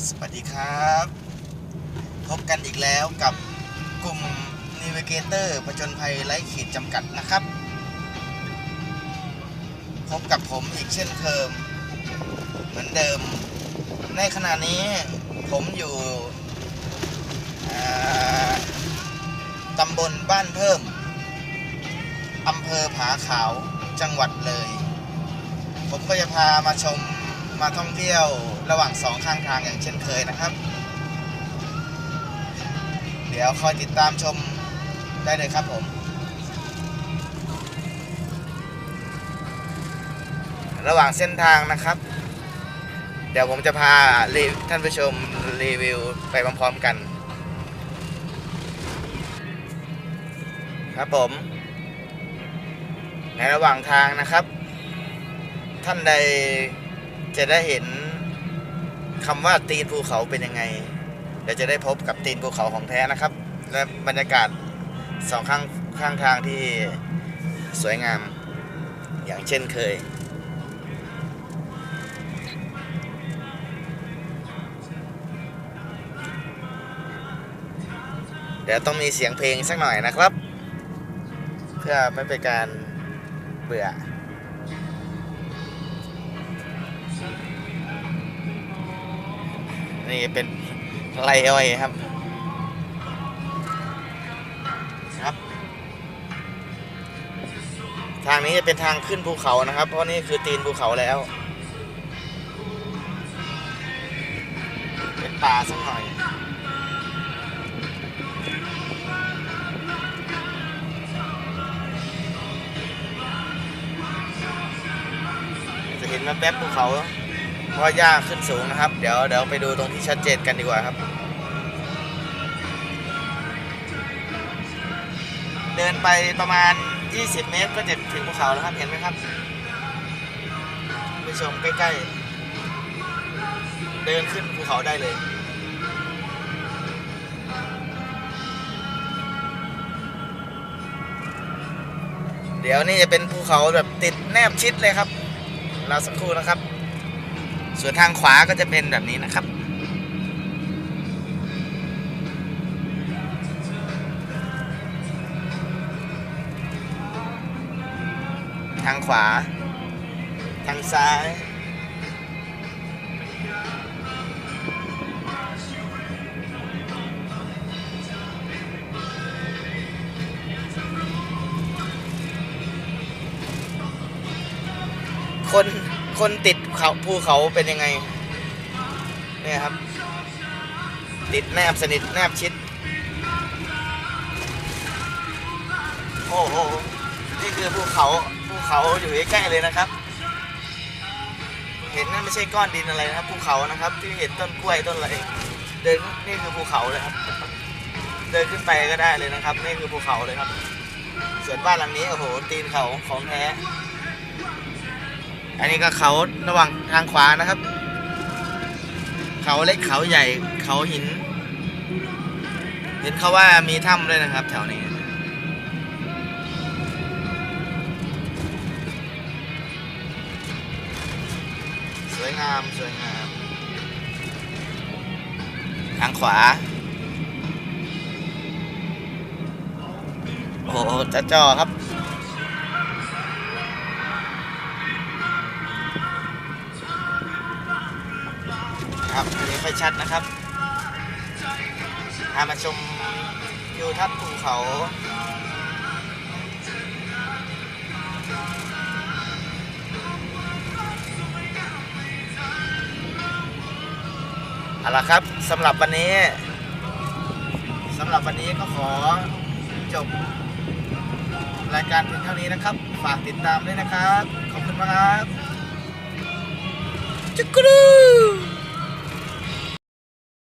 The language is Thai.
สวัสดีครับ พบกันอีกแล้วกับกลุ่ม Navigator ประจนภัยไร้ขีดจำกัดนะครับ พบกับผมอีกเช่นเคยเหมือนเดิม ในขณะนี้ผมอยู่ตำบลบ้านเพิ่มอำเภอผาขาวจังหวัดเลย ผมก็จะพามาชม มาท่องเที่ยวระหว่างสองข้างทางอย่างเช่นเคยนะครับ เดี๋ยวคอยติดตามชมได้เลยครับผมระหว่างเส้นทางนะครับ เดี๋ยวผมจะพาท่านผู้ชมรีวิวไปพร้อมๆกัน ครับผม ในระหว่างทางนะครับ ท่านใด จะได้เห็นคำว่าตีนภูเขาเป็นยังไงเดี๋ยวจะได้พบกับตีนภูเขาของแท้นะครับ และบรรยากาศสองข้างข้างทางที่สวยงามอย่างเช่นเคย เดี๋ยวต้องมีเสียงเพลงสักหน่อยนะครับ เพื่อไม่เป็นการเบื่อ นี่เป็นไรอ้อยครับ ครับ ทางนี้จะเป็นทางขึ้นภูเขานะครับ เพราะนี่คือตีนภูเขาแล้ว เป็นป่าสักหน่อยจะเห็นมาแป๊บภูเขา เพราะว่าหญ้าขึ้นสูงนะครับ เดี๋ยวเดี๋ยวไปดูตรงที่ชัดเจนกันดีกว่าครับ เดินไปประมาณ 20 เมตรก็จะถึงภูเขาแล้วครับเห็นไหมครับไปชมใกล้ๆ เดินขึ้นภูเขาได้เลยเดี๋ยวนี่จะเป็นภูเขาแบบติดแนบชิดเลยครับรอสักครู่นะครับ ส่วนทางขวาก็จะเป็นแบบนี้นะครับ ทางขวา ทางซ้ายคน คนติดเขาภูเขาเป็นยังไง เนี่ยครับ ติดแนบสนิทแนบชิด โอ้โห นี่คือภูเขาภูเขาอยู่ใกล้ๆเลยนะครับ เห็นนั่นไม่ใช่ก้อนดินอะไรนะครับภูเขานะครับ ที่เห็นต้นกล้วยต้นอะไรเดินนี่คือภูเขาเลยครับ เดินขึ้นไปก็ได้เลยนะครับ นี่คือภูเขาเลยครับ ส่วนบ้านหลังนี้โอ้โหตีนเขาของแท้ อันนี้ก็เขาระหว่างทางขวานะครับ เขาเล็กเขาใหญ่เขาหิน เห็นเขาว่ามีถ้ำด้วยนะครับ แถวนี้ สวยงาม สวยงาม ทางขวา โอ้โหจ้าจอครับ ครับอันนี้ค่อยชัดนะครับพามาชมทิวทัศน์ภูเขาเอาละครับสำหรับวันนี้สำหรับวันนี้ก็ขอจบรายการเพียงเท่านี้นะครับ ฝากติดตามด้วยนะครับ ขอบคุณมากครับจุกกรู